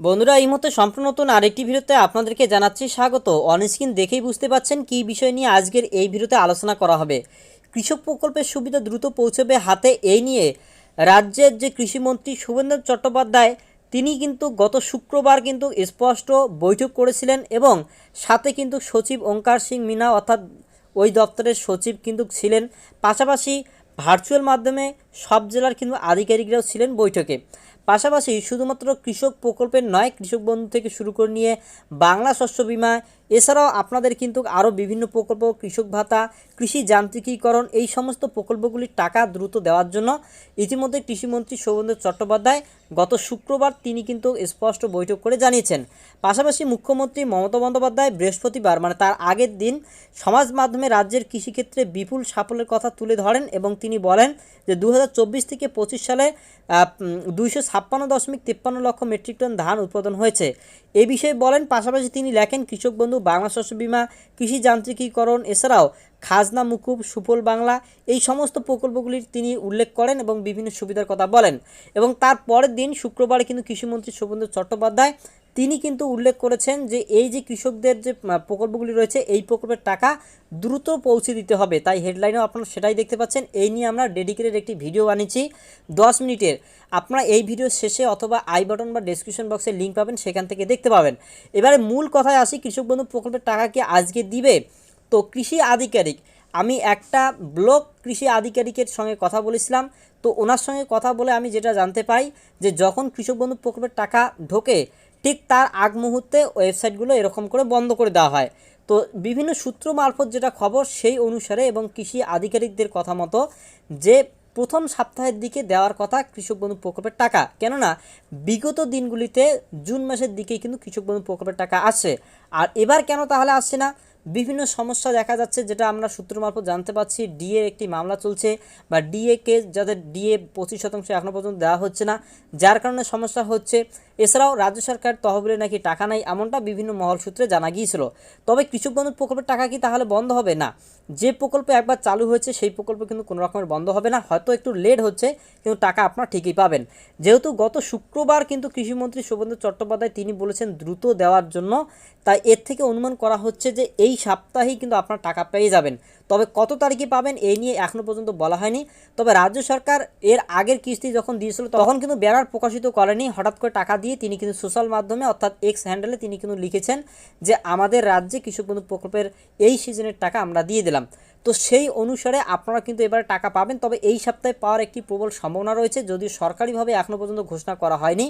বন্ধুরা, এই মুহূর্তে সম্পূর্ণ নতুন আরেকটি ভিডিওতে আপনাদেরকে জানাচ্ছি স্বাগত। অনস্ক্রিন দেখেই বুঝতে পাচ্ছেন কী বিষয় নিয়ে আজকের এই ভিডিওতে আলোচনা করা হবে। কৃষক প্রকল্পের সুবিধা দ্রুত পৌঁছবে হাতে এই নিয়ে রাজ্যের যে কৃষিমন্ত্রী শুভেন্দ্র চট্টোপাধ্যায়, তিনি কিন্তু গত শুক্রবার কিন্তু স্পষ্ট বৈঠক করেছিলেন এবং সাথে কিন্তু সচিব ওঙ্কার সিং মিনা অর্থাৎ ওই দপ্তরের সচিব কিন্তু ছিলেন। পাশাপাশি ভার্চুয়াল মাধ্যমে সব জেলার কিন্তু আধিকারিকরাও ছিলেন বৈঠকে। পাশাপাশি শুধুমাত্র কৃষক প্রকল্পের নয়, কৃষক বন্ধু থেকে শুরু করে নিয়ে বাংলা শস্য বিমা, এছাড়াও আপনাদের কিন্তু আরও বিভিন্ন প্রকল্প, কৃষক ভাতা, কৃষি যান্ত্রিকীকরণ, এই সমস্ত প্রকল্পগুলির টাকা দ্রুত দেওয়ার জন্য ইতিমধ্যে কৃষিমন্ত্রী সৌমেন্দ্র চট্টোপাধ্যায় গত শুক্রবার তিনি কিন্তু স্পষ্ট বৈঠক করে জানিয়েছেন। পাশাপাশি মুখ্যমন্ত্রী মমতা বন্দ্যোপাধ্যায় বৃহস্পতিবার মানে তার আগের দিন সমাজ মাধ্যমে রাজ্যের কৃষিক্ষেত্রে বিপুল সাফল্যের কথা তুলে ধরেন এবং তিনি বলেন যে দু হাজার চব্বিশ থেকে পঁচিশ সালে দুইশো ছাপ্পান্ন দশমিক তিপ্পান্ন লক্ষ মেট্রিক টন ধান উৎপাদন হয়েছে। এ বিষয়ে বলেন, পাশাপাশি তিনি লেখেন, কৃষক বন্ধু, বাংলা শস্য বিমা, কৃষি যান্ত্রিকীকরণ এছাড়াও খাজনা, মুকুব সুফল বাংলা এই সমস্ত প্রকল্পগুলির তিনি উল্লেখ করেন এবং বিভিন্ন সুবিধার কথা বলেন। এবং তার পরের দিন শুক্রবারে কিন্তু কৃষিমন্ত্রী শুভেন্দু চট্টোপাধ্যায় তিনি কিন্তু উল্লেখ করেছেন যে এই যে কৃষকদের যে প্রকল্পগুলি রয়েছে, এই প্রকল্পের টাকা দ্রুত পৌঁছে দিতে হবে। তাই হেডলাইনেও আপনারা সেটাই দেখতে পাচ্ছেন। এই নিয়ে আমরা ডেডিকেটেড একটি ভিডিও বানিয়েছি দশ মিনিটের। আপনারা এই ভিডিও শেষে অথবা আই বাটন বা ডেসক্রিপশন বক্সে লিঙ্ক পাবেন, সেখান থেকে দেখতে পাবেন। এবারে মূল কথায় আসি, কৃষক বন্ধু প্রকল্পের টাকা কি আজকে দিবে? তো কৃষি আধিকারিক, আমি একটা ব্লক কৃষি আধিকারিকের সঙ্গে কথা বলেছিলাম। তো ওনার সঙ্গে কথা বলে আমি যেটা জানতে পাই যে যখন কৃষক বন্ধু প্রকল্পের টাকা ঢোকে, ঠিক তার আগ মুহূর্তে ওয়েবসাইটগুলো এরকম করে বন্ধ করে দেওয়া হয়। তো বিভিন্ন সূত্র মারফত যেটা খবর, সেই অনুসারে এবং কৃষি আধিকারিকদের কথা মতো যে প্রথম সপ্তাহের দিকে দেওয়ার কথা কৃষক বন্ধু প্রকল্পের টাকা। কেননা, বিগত দিনগুলিতে জুন মাসের দিকে কিন্তু কৃষক বন্ধু প্রকল্পের টাকা আসে। আর এবার কেন তাহলে আসছে না? বিভিন্ন সমস্যা দেখা যাচ্ছে, যেটা আমরা সূত্র মারফত জানতে পারছি। ডিএ একটি মামলা চলছে বা ডিএ কে, যাদের ডিএ পঁচিশ শতাংশ এখনও পর্যন্ত দেওয়া হচ্ছে না, যার কারণে সমস্যা হচ্ছে। এছাড়াও রাজ্য সরকার তহবিলে নাকি টাকা নাই, এমনটা বিভিন্ন মহল সূত্রে জানা গিয়েছিল। তবে কৃষক বন্ধু প্রকল্পের টাকা কি তাহলে বন্ধ হবে? না। যে প্রকল্প একবার চালু হয়েছে, সেই প্রকল্প কিন্তু কোনো রকমের বন্ধ হবে না। হয়তো একটু লেট হচ্ছে, কিন্তু টাকা আপনারা ঠিকই পাবেন। যেহেতু গত শুক্রবার কিন্তু কৃষিমন্ত্রী শুভেন্দু চট্টোপাধ্যায় তিনি বলেছেন দ্রুত দেওয়ার জন্য, তাই এর থেকে অনুমান করা হচ্ছে যে এই সপ্তাহেই কিন্তু আপনার টাকা পেয়ে যাবেন। তবে কত তারিখে পাবেন এই নিয়ে এখনও পর্যন্ত বলা হয়নি। তবে রাজ্য সরকার এর আগের কিস্তি যখন দিয়েছিল, তখন কিন্তু ব্যানার প্রকাশিত করেনি। হঠাৎ করে টাকা দিয়ে তিনি কিন্তু সোশ্যাল মাধ্যমে, অর্থাৎ এক্স হ্যান্ডেলে তিনি কিন্তু লিখেছেন যে, আমাদের রাজ্যে কৃষক বন্ধু প্রকল্পের এই সিজনের টাকা আমরা দিয়ে দিলাম। তো সেই অনুসারে আপনারা কিন্তু এবারে টাকা পাবেন। তবে এই সপ্তাহে পাওয়ার একটি প্রবল সম্ভাবনা রয়েছে, যদিও সরকারিভাবে এখনও পর্যন্ত ঘোষণা করা হয়নি।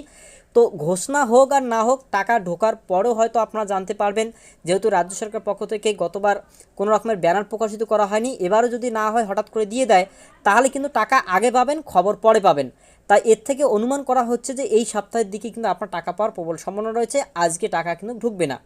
তো ঘোষণা হোক আর না হোক, টাকা ঢোকার পরেও হয়তো আপনারা জানতে পারবেন, যেহেতু রাজ্য সরকার পক্ষ থেকে গতবার কোনো রকমের ব্যানার প্রকাশিত করা হয়নি। এবারও যদি না হয়, হঠাৎ করে দিয়ে দেয়, তাহলে কিন্তু টাকা আগে পাবেন, খবর পরে পাবেন। তাই এর থেকে অনুমান করা হচ্ছে যে এই সপ্তাহের দিকে কিন্তু আপনার টাকা পাওয়ার প্রবল সম্ভাবনা রয়েছে, আজকে টাকা কিন্তু ঢুকবে না।